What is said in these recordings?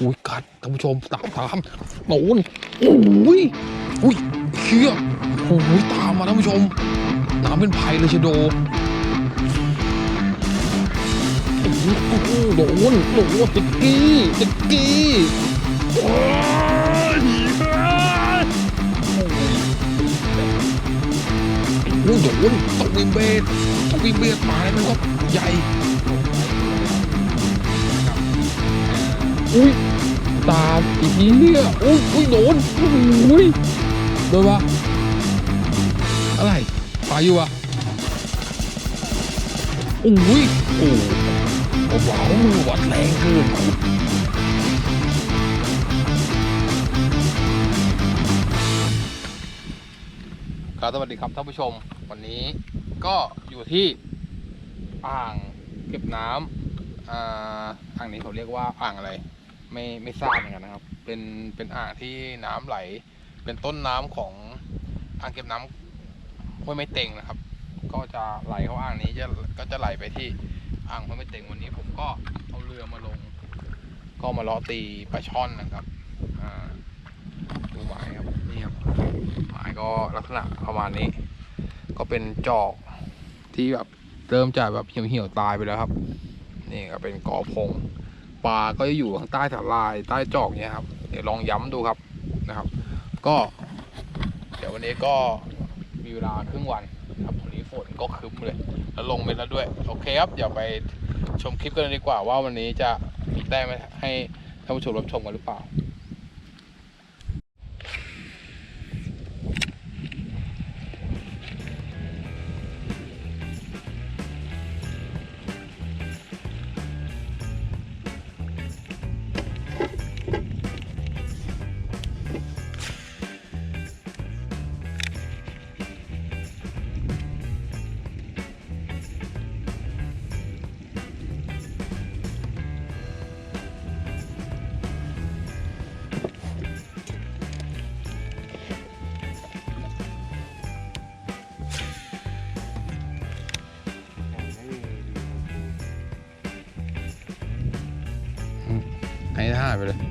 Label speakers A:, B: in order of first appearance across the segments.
A: อุ้ยกัดท่านผู้ชมตามตามโดนอุ้ยอุ้ยเชี่ยโอ้ยตามมาท่านผู้ชมน้ำเป็นไผ่เลยเชโดโอ้โหโอ้โหโดนโดนติกกี้ติกกี้โอ้ยโอ้ยโดนต้องวิงเบสต้องวิงเบสหมายมันก็ใหญ่ อุ้ยตามอีกทีเนี่ยอุ้ยอุ้ยโดนอุ้ยโดนปะอะไรปลาอยู่อะอุ้ยโอ้โอ้ว้าววัดแรงเกินครับสวัสดีครับท่านผู้ชมวันนี้ก็อยู่ที่อ่างเก็บน้ำอ่าอ่างนี้เขาเรียกว่าอ่างอะไร ไม่ไม่ทราบเหมือนกันนะครับ เป็นเป็นอ่างที่น้ำไหล เป็นต้นน้ำของอ่างเก็บน้ำห้วยไม่เต็งนะครับ ก็จะไหลเข้าอ่างนี้จะก็จะไหลไปที่อ่างห้วยไม่เต็งวันนี้ ผมก็เอาเรือมาลง ก็มาลาะตีปลาช่อนนะครับอ่าดูหมายครับนี่ครับหมายก็ลักษณะประมาณนี้ ก็เป็นจอกที่แบบเริ่มจะแบบเหี่ยวเหี่ยวๆตายไปแล้วครับ นี่ก็เป็นกอพง ปลาก็จะอยู่ข้างใต้สาลายใต้จอกเนี่ยครับ เดี๋ยวลองย้ำดูครับนะครับ ก็ เดี๋ยววันนี้ก็มีเวลาครึ่งวันครับวันนี้ฝนก็คึ้มเลย แล้วลงไปแล้วด้วย โอเคครับเดี๋ยวไปชมคลิปกันเลยดีกว่าว่าวันนี้จะมีแต้มให้ท่านผู้ชมรับชมกันหรือเปล่า ให้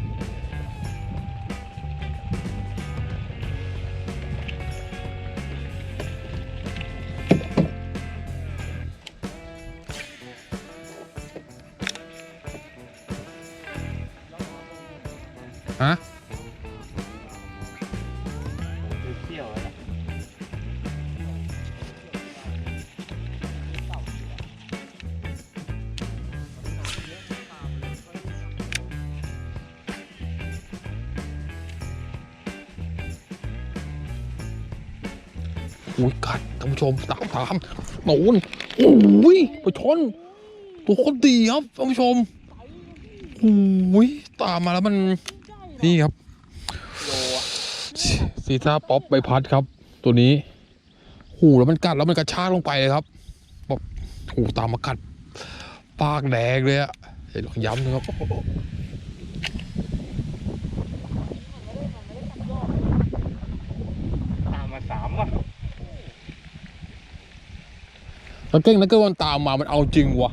A: อุ้ยกัดท่านผู้ชมตามตามโดนอุ้ยไปชนตัวโคตรดีครับท่านผู้ชมอุ้ยตามมาแล้วมันนี่ครับซีซ่าป๊อปใบพัดครับ ตัวนี้หูแล้วมันกัดแล้วมันกระชากลงไปเลยครับแบบหูตามมากัดปากแดงเลยอะเดี๋ยวลองย้ำนะครับ
B: ตามมาสามว่ะ
A: แล้วเก่งนะก็วันตามมามันเอาจริงวะ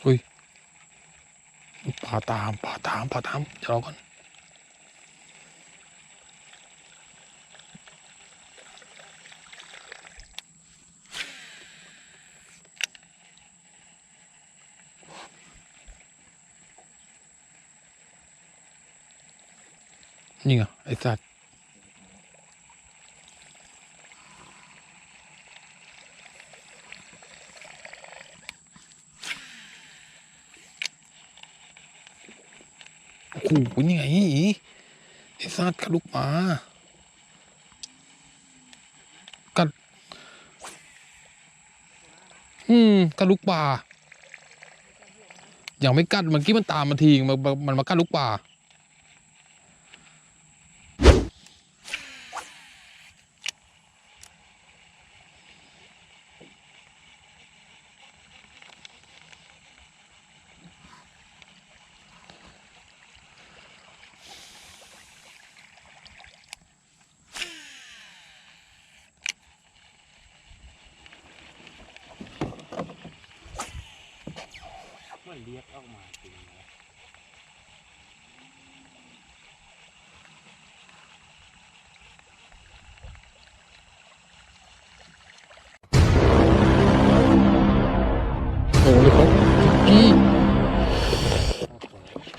A: เฮ้ยป่าตามป่าตามป่าตามจะรอก่อน นี่ไงไอ้สัตว์โอ้โหนี่ไงไอ้สัตว์กระลุกมากัดอืมกระลุกป่าอย่างไม่กัดเมื่อกี้มันตามมาทีมันมันมากัดลูกป่า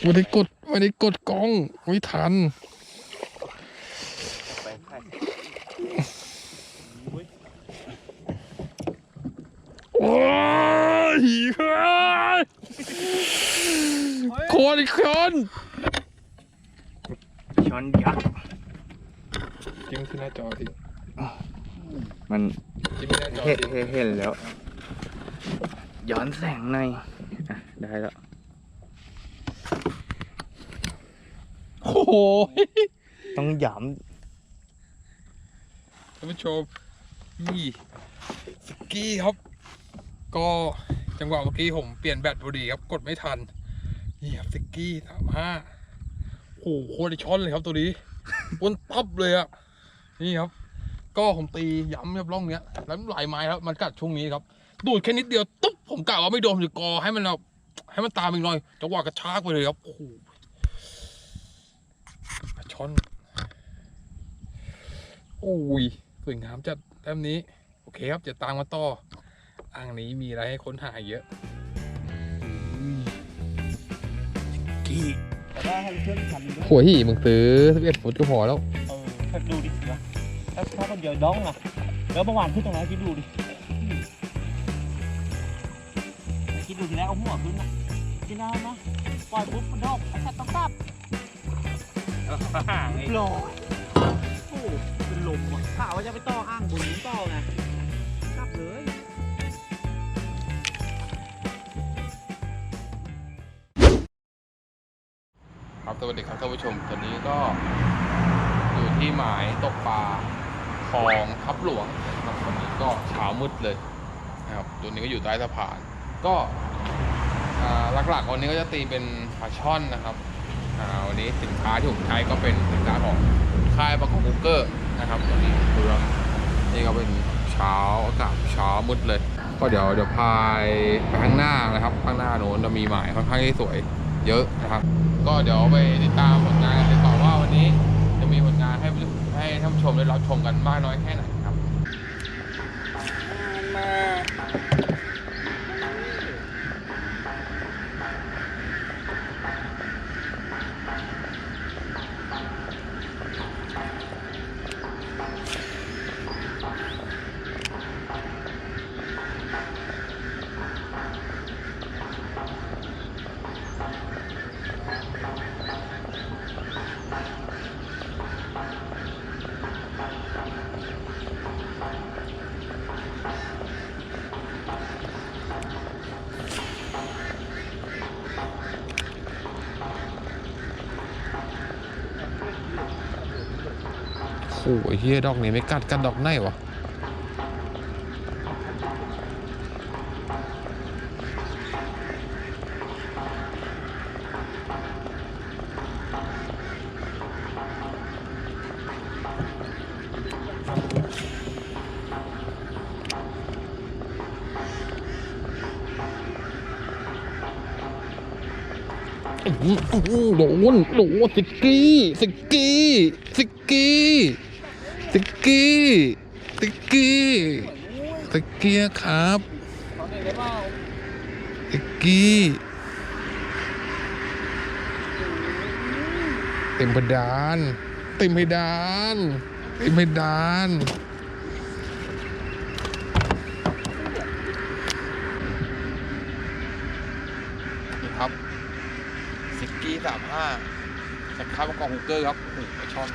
A: ไม่ได้กดไม่ได้กดกล้องไม่ทัน
B: ไปไข่อุ้ย
A: โอ้ยเฮ้ยคนอีกคน
B: ช้อนยักษ์
A: จิ้มที่หน้าจอดิ
B: มัน
A: จิ้มที่หน้าจอ
B: เห็น
A: ดิ
B: เห็นเห็นแล้ว ย้อนแสงหน่อยอะได้แล้ว
A: โอ้โห
B: ต้องหย
A: ท่านผู้ชมนี่สกี้ครับ ก็จังหวะเมื่อกี้ผมเปลี่ยนแบตพอดีครับกดไม่ทัน นี่ครับสกี้สามห้าโอ้โหโคตรช้อนเลยครับตัวนี้วนตับเลยอะนี่ครับ ก็ผมตีย้ำครับร่องเนี้ย แล้วหลายไม้ครับมันกัดช่วงนี้ครับ ดูดแค่นิดเดียวตุ๊บผมกะว่าไม่โดนหรือกอให้มันแบบให้มันตามอีกหน่อยจังหวะกระชากไปเลยครับโอ้โหปลา ช้อน โอ้ยสวยงามจัดแต้มนี้ โอเคครับจะตามมาต่อ อ่างนี้มีอะไรให้ค้นหาเยอะกี่
B: แต่ว่าให้เพื่อนทำด้วย
A: หัวหี่มึงซื้อ11ฟุตก็พอแล้ว
B: เออถ้าดูดินะถ้าถ้าคนเดียวดองอะ แล้วเมื่อวานขึ้นตรงไหนคิดดูดิคิดดูทีแรกเอาหัวขึ้นนะกินได้นะปล่อยปุ๊บมันดอกไอ้สัตว์ต้องตับ หล่อโอ้เป็นลมว่ะข่าวว่าจะไปต่ออ่างบนนี้ต่อไงกลับเลย
A: ครับสวัสดีครับท่านผู้ชม ตอนนี้ก็อยู่ที่หมายตกปลาคลองทับหลวงนะครับวันนี้ก็เช้ามืดเลยนะครับตัวนี้ก็อยู่ใต้สะพาน ก็อ่าหลักๆวันนี้ก็จะตีเป็นปลาช่อนนะครับอ่า วันนี้สินค้าที่ผมใช้ก็เป็นสินค้าของค่ายประกอบคุกเกอร์นะครับวันนี้เรือนี่ก็เป็นเช้าอากาศเช้ามืดเลย ก็เดี๋ยวเดี๋ยวพายไปข้างหน้านะครับ ข้างหน้าโน้นจะมีหมายค่อนข้างที่สวยเยอะนะครับ ก็เดี๋ยวไปติดตามผลงานกันดีกว่าว่าวันนี้จะมีผลงานให้ให้ท่านผู้ชมได้รับชมกันมากน้อยแค่ไหนครับโอ้ เฮียดอกนี้ไม่กัดกัดดอกไหนวะอื้อหืออื้อหือโดนโดนสิกกี้สิกกี้สิกี้ กี้สิกกี้สิกกี้สิกกี้ครับสิกกี้ เต็มเพดาน เต็มเพดาน เต็มเพดานครับซิกกี้สามห้าจากข้าวประกอบฮุกเกอร์ครับโอ้โหไอช่อน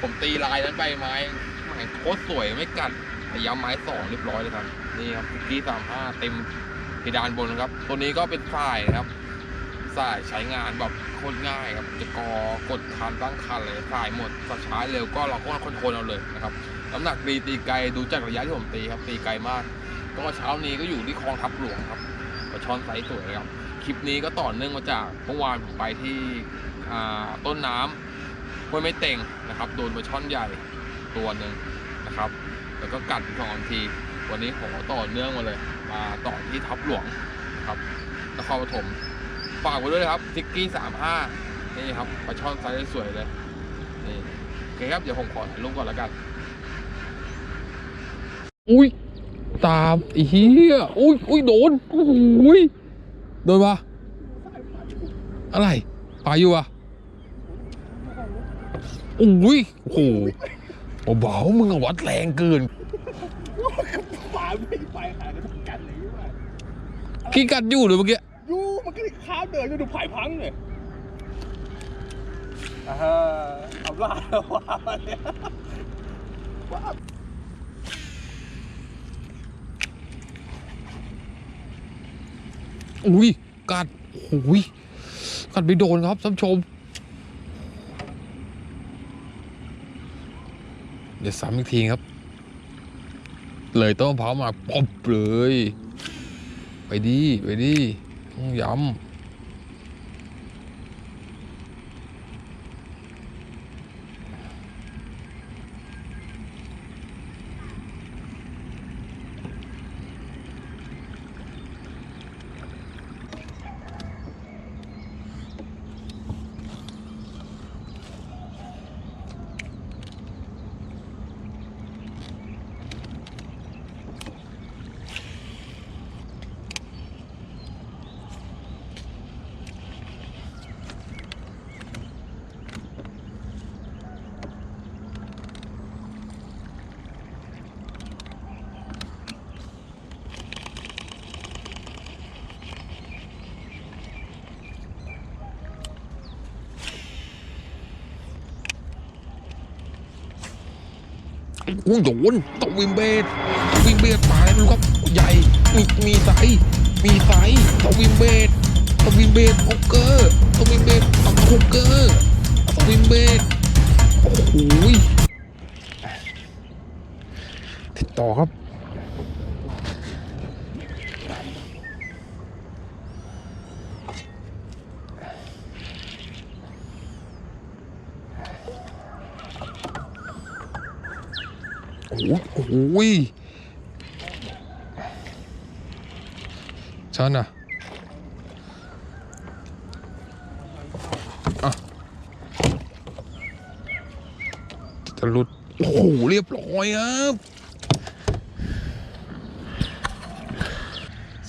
A: ผมตีลายนั้นไปไม้ไม้โคตรสวยไม่กัดแต่ย้ำไม้สองเรียบร้อยเลยครับ นี่ครับซิกกี้สามห้าเต็มเพดานบนครับ ตัวนี้ก็เป็นสายนะครับสายใช้งานแบบโคตรง่ายครับ จะกอกดคันตั้งคันเลยสายหมดสช้าเร็วก็เราก็คอนโทรลเอาเลยนะครับน้ำหนักดีตีไกลดูจากระยะที่ผมตีครับ ตีไกลมาก ก็เช้านี้ก็อยู่ที่คลองทับหลวงครับปลาช่อนไซส์สวยครับ คลิปนี้ก็ต่อเนื่องมาจากเมื่อวานผมไปที่ต้นน้ำ ห้วยไม่เต็งนะครับโดนปลาช่อนใหญ่ตัวหนึ่งนะครับแล้วก็กัดสองทีวันนี้ขอต่อเนื่องมาเลย มาต่อที่ทับหลวงนะครับนครปฐมฝากไว้ด้วยนะครับทิกกี้สามห้านี่ครับปลาช่อนไซส์สวยเลยนี่โอเคครับเดี๋ยวผมขอถ่ายรูปก่อนแล้วกัน อุ้ยตามอ้เหี้ยอุ้ยอุ้ยโดนโอ้โหยโดนปะอะไรปลาอยู่อะ อุ้ยโอ้โหเบาๆมึงอะวัดแรงเกิน
B: ปลาไม่ไปหากันทุกกันเลยว่า
A: ขี้กัดอยู่เลยเมื่อกี้
B: ยูมันก็เลยข้ามเดินจะดูผายพังเลยอ่าทำลายแล้วว้าเนี่ยว้า
A: อุ้ยกัดโอ้ยกัดไปโดนครับท่านผู้ชม ดี๋ยวซ้ำอีกทีครับ เลยต้มะพร้ามาปบเลย ไปดี ไปดี ต้องย้ำ อุ้ยโดนต้องวิมเบดวิมเบดตาแล้วไม่รู้ครับใหญ่มีมีไซมีไซต้องวิมเบดต้องวิมเบดโอเกอร์ต้องวิมเบดต้องโอเกอร์ต้องวิมเบดโอ้โหยติดต่อครับ โอ้โหโอ้โหยชันอะอะจะหลุด โอ้โห เรียบร้อยครับ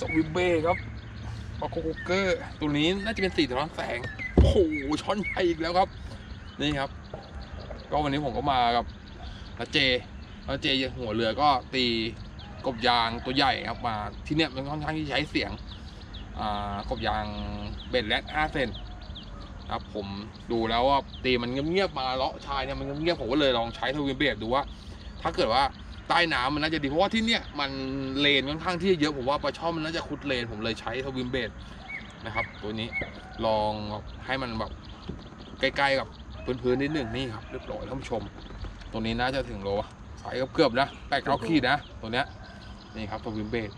A: สวิมเบ้ครับปลาโคโคเกอร์ตัวนี้น่าจะเป็นสีสะท้อนแสงโอ้โหช้อนใหญ่อีกแล้วครับ นี่ครับ ก็วันนี้ผมก็มากับแล้วเจแล้วเจหัวเรือก็ตีกบยางตัวใหญ่ครับมาที่เนี่ยมันค่อนข้างที่ใช้เสียงกบยางเบ็ดแรดห้าเซน ครับผมดูแล้วว่าตีมันเงียบๆมาเลาะชายเนี่ยมันเงียบๆผมก็เลยลองใช้ทวินเบดดูว่า ถ้าเกิดว่าใต้น้ำมันน่าจะดีเพราะว่าที่เนี่ยมันเลนค่อนข้างที่จะเยอะผมว่าปลาช่อนมันน่าจะคุดเลนผมเลยใช้ทวินเบดนะครับ ตัวนี้ลองให้มันแบบใกล้ๆกับพื้นๆนิดหนึ่งนี่ครับเรียบร้อยท่านผู้ชม ตัวนี้น่าจะถึงโลวะสายเกือบๆนะแปดเก้าขีดนะ ตัวเนี้ยนี่ครับสวิมเบด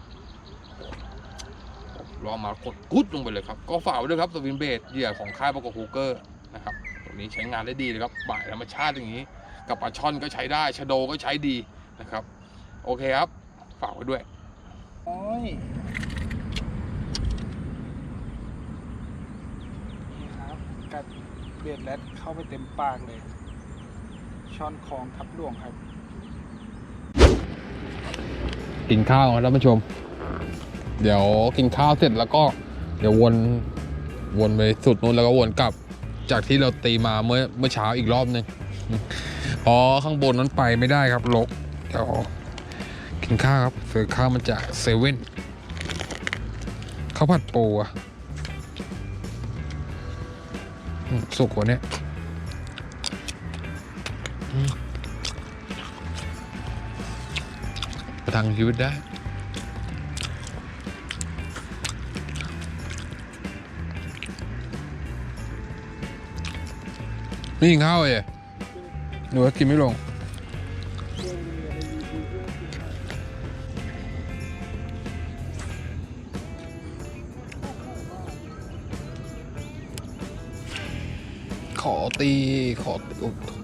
A: ลองมากดกุดลงไปเลยครับ ก็ฝากไว้ด้วยครับสวิมเบดเหยื่อของค่ายประกอบคูเกอร์นะครับตัวนี้ใช้งานได้ดีเลยครับบ่ายธรรมชาติอย่างนี้ กับปลาช่อนก็ใช้ได้ชะโดก็ใช้ดีนะครับ โอเคครับ ฝากไว้ด้วย
B: โอ้ยนี่ครับกัดเบ็ดแรดเข้าไปเต็มปากเลยช่อนคลองทับหลวงครับ
A: กินข้าวครับท่านผู้ชม เดี๋ยวกินข้าวเสร็จแล้วก็เดี๋ยววนวนไปสุดนู้นแล้วก็วนกลับจากที่เราตีมาเมื่อเมื่อเช้าอีกรอบหนึ่งพราะข้างบนนั้นไปไม่ได้ครับลกเดี๋ยวกินข้าวครับซื้อข้าวมาจากเซเว่นข้าวผัดปูอะสุกกว่านี้ประทังชีวิตได้ ไม่กินข้าวเลยหรือว่ากินไม่ลง ขอตี ขอตีโอ้โห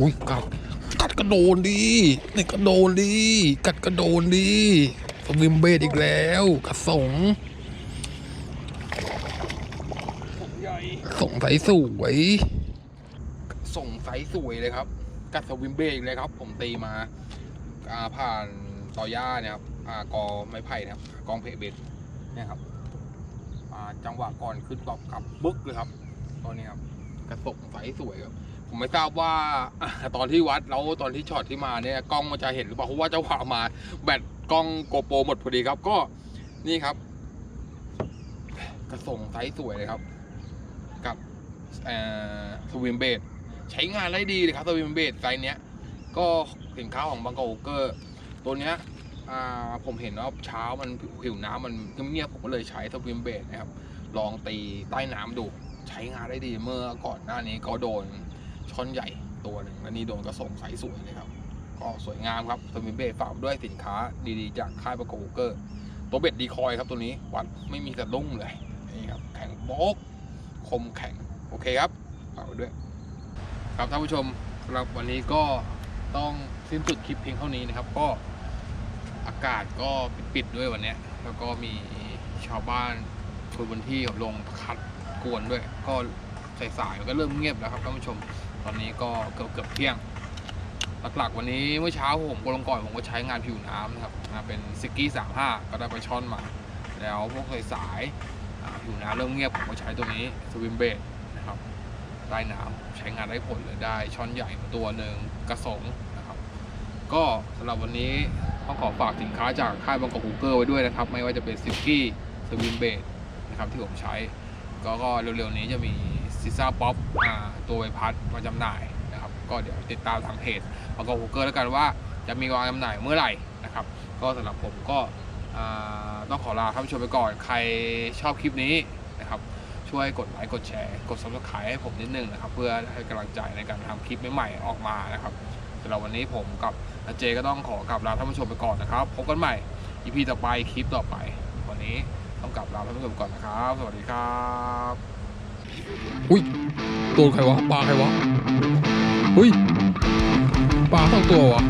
A: อุ้ยกัดกัดกระโดนดีนี่กระโดนดีกัดกระโดนดีสวิมเบดอีกแล้วกระสง
B: ผมใหญ่
A: ส่งสายสวยส่งสายสวยเลยครับ กัดสวิมเบรกเลยครับ ผมตีมาอ่าผ่านต่อย่าเนี่ยครับอ่ากอไม้ไผ่นะครับ กองเพเบดเนี่ยครับอ่าจังหวะก่อนขึ้นตอบกลับบึกเลยครับ ตอนนี้ครับ กระส่งสายสวยครับ ผมไม่ทราบว่าตอนที่วัดแล้วตอนที่ช็อตที่มาเนี่ยกล้องมันจะเห็นหรือเปล่าเพราะว่าเจ้าหวะมา แบตกล้องโกโปรหมดพอดีครับ ก็นี่ครับ กระส่งไซส์สวยเลยครับ กับสวิมเบดใช้งานได้ดีเลยครับสวิมเบดไซส์เนี้ย ก็สินค้าของบางกอกเกอร์ตัวเนี้ยอ่าผมเห็นว่าเช้ามันผิวน้ำมันเงียบผมก็เลยใช้สวิมเบดนะครับ ลองตีใต้น้ำดูใช้งานได้ดีเมื่อก่อนหน้านี้ก็โดน ช่อนใหญ่ตัวหนึ่งแล้วนี่โดนกระส่งไซส์สวยเลยครับ ก็สวยงามครับสวิเบฝากด้วยสินค้าดีๆ จากค่ายบางกอกเกอร์ ตัวเบ็ดดีคอยครับตัวนี้วัดไม่มีสะดุ้งเลยนี่ครับแข็งโป๊กคมแข็งโอเคครับฝากไว้ด้วย ครับท่านผู้ชมสำหรับวันนี้ก็ต้องสิ้นสุดคลิปเพียงเท่านี้นะครับ ก็อากาศก็ปิดๆด้วยวันนี้แล้วก็มีชาวบ้านคนบนที่ลงคัดกวนด้วย ก็สายๆมันก็เริ่มเงียบแล้วครับท่านผู้ชม ตอนนี้ก็เกือบเกือบเที่ยง หลักๆ วันนี้เมื่อเช้าผมกลงก่อนผมก็ใช้งานผิวน้ำนะครับเป็นซิกกี้สามห้าก็ได้ไปช่อนมา แล้วพวกสายๆอ่าผิวน้ำเริ่มเงียบผมก็ใช้ตัวนี้สวิมเบดนะครับใต้น้ำใช้งานได้ผลเลยได้ช่อนใหญ่ตัวหนึ่งกระสงนะครับ ก็สำหรับวันนี้ต้องขอฝากสินค้าจากค่ายบางกอกฮูเกอร์ไว้ด้วยนะครับ ไม่ว่าจะเป็นซิกกี้สวิมเบดนะครับที่ผมใช้ก็ก็เร็วๆนี้จะมี ซิซ่าป๊อปตัวใบพัดมาจำหน่ายนะครับ ก็เดี๋ยวติดตามทางเพจบางกอกฮูเกอร์แล้วกันว่าจะมีวางจำหน่ายเมื่อไหร่นะครับ ก็สำหรับผมก็ต้องขอลาท่านผู้ชมไปก่อน ใครชอบคลิปนี้นะครับ ช่วยกดไลค์กดแชร์ กด subscribe ให้ผมนิดนึงนะครับ เพื่อให้กำลังใจในการทำคลิปใหม่ๆออกมานะครับสำหรับวันนี้ผมกับอาเจก็ต้องขอกลับลาท่านผู้ชมไปก่อนนะครับพบกันใหม่ EP ต่อไปคลิปต่อไป วันนี้ต้องกลับลาท่านผู้ชมก่อนนะครับ สวัสดีครับ อุ้ยตัวใครวะปลาใครวะอุ้ยปลาสองตัววะ